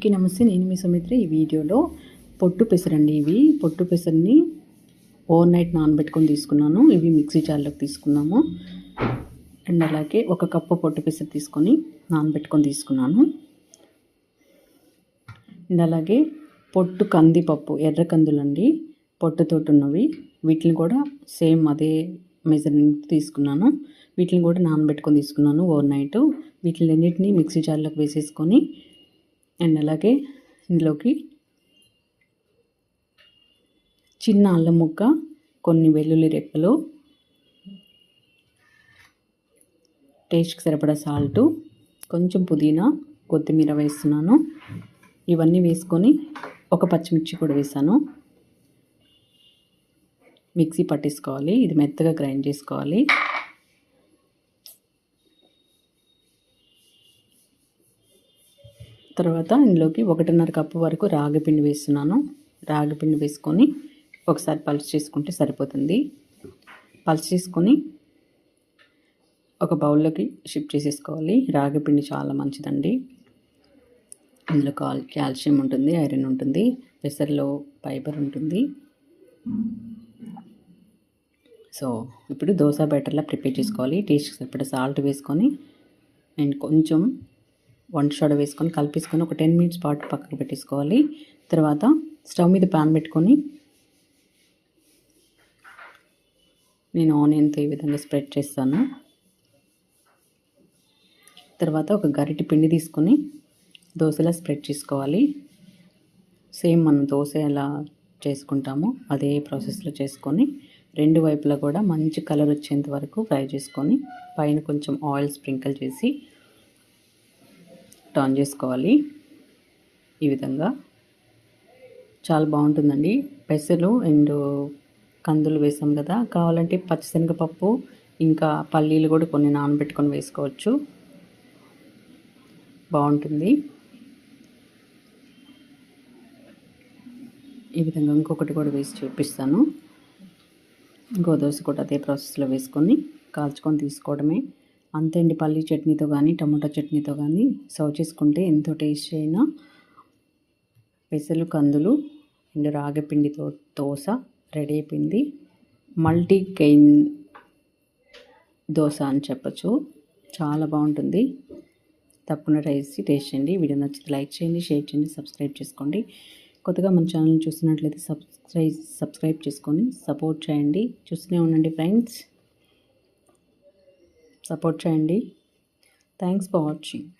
అందరికీ నమస్తే. నేను మీ సుమిత్ర. ఈ వీడియోలో పొట్టు పెసరండి ఇవి. పొట్టు పెసరిని ఓవర్ నైట్ నానబెట్టుకొని తీసుకున్నాను. ఇవి మిక్సీ జార్లోకి తీసుకున్నాము. అండ్ అలాగే ఒక కప్పు పొట్టు పెసరు తీసుకొని నానబెట్టుకొని తీసుకున్నాను. అండ్ అలాగే పొట్టు కందిపప్పు ఎర్ర కందులండి పొట్టుతోటి ఉన్నవి వీటిని కూడా సేమ్ అదే మెజర్మెంట్ తీసుకున్నాను. వీటిని కూడా నానబెట్టుకొని తీసుకున్నాను ఓవర్ నైట్. వీటిని అన్నింటినీ మిక్సీ జార్లోకి వేసేసుకొని అండ్ అలాగే ఇందులోకి చిన్న అల్లం ముక్క కొన్ని వెల్లుల్లి రెప్పలు టేస్ట్కి సరిపడా సాల్టు కొంచెం పుదీనా కొత్తిమీర వేస్తున్నాను. ఇవన్నీ వేసుకొని ఒక పచ్చిమిర్చి కూడా వేసాను. మిక్సీ పట్టేసుకోవాలి. ఇది మెత్తగా గ్రైండ్ చేసుకోవాలి. తర్వాత ఇందులోకి ఒకటిన్నర కప్పు వరకు రాగిపిండి వేస్తున్నాను. రాగిపిండి వేసుకొని ఒకసారి పల్స్ చేసుకుంటే సరిపోతుంది. పల్స్ చేసుకొని ఒక బౌల్లోకి షిఫ్ట్ చేసేసుకోవాలి. రాగిపిండి చాలా మంచిదండి. ఇందులో కాల్ కాల్షియం ఉంటుంది ఐరన్ ఉంటుంది పెసర్లో ఫైబర్ ఉంటుంది. సో ఇప్పుడు దోశ బ్యాటర్లా ప్రిపేర్ చేసుకోవాలి. టేస్ట్కి సరిపడా సాల్ట్ వేసుకొని అండ్ కొంచెం వంట సోడా వేసుకొని కలిపేసుకొని ఒక టెన్ మినిట్స్ పాటు పక్కకు పెట్టేసుకోవాలి. తర్వాత స్టవ్ మీద ప్యాన్ పెట్టుకొని నేను ఆనియన్తో ఈ విధంగా స్ప్రెడ్ చేస్తాను. తర్వాత ఒక గరిటి పిండి తీసుకొని దోశలా స్ప్రెడ్ చేసుకోవాలి. సేమ్ మనం దోశ ఎలా చేసుకుంటామో అదే ప్రాసెస్లో చేసుకొని రెండు వైపులా కూడా మంచి కలర్ వచ్చేంత వరకు ఫ్రై చేసుకొని పైన కొంచెం ఆయిల్ స్ప్రింకిల్ చేసి టర్న్ చేసుకోవాలి. ఈ విధంగా. చాలా బాగుంటుందండి. పెసలు అండ్ కందులు వేసాం కదా. కావాలంటే పచ్చిశనగపప్పు ఇంకా పల్లీలు కూడా కొన్ని నానబెట్టుకొని వేసుకోవచ్చు. బాగుంటుంది. ఈ విధంగా ఇంకొకటి కూడా వేసి చూపిస్తాను. గోదోశ కూడా అదే ప్రాసెస్లో వేసుకొని కాల్చుకొని తీసుకోవడమే. అంతే అండి పల్లీ చట్నీతో కానీ టమాటా చట్నీతో కానీ సర్వ్ చేసుకుంటే ఎంతో టేస్ట్ అయినా పెసలు కందులు అండ్ రాగిపిండితో దోశ రెడీ అయిపోయింది. మల్టీ గెయిన్ దోశ అని చెప్పచ్చు. చాలా బాగుంటుంది. తప్పకుండా ట్రై చేసి టేస్ట్ చేయండి. వీడియో నచ్చితే లైక్ చేయండి షేర్ చేయండి సబ్స్క్రైబ్ చేసుకోండి. కొత్తగా మన ఛానల్ చూసినట్లయితే సబ్స్క్రైబ్ సబ్స్క్రైబ్ చేసుకొని సపోర్ట్ చేయండి. చూస్తూనే ఉండండి ఫ్రెండ్స్. సపోర్ట్ చేయండి. Thanks for watching.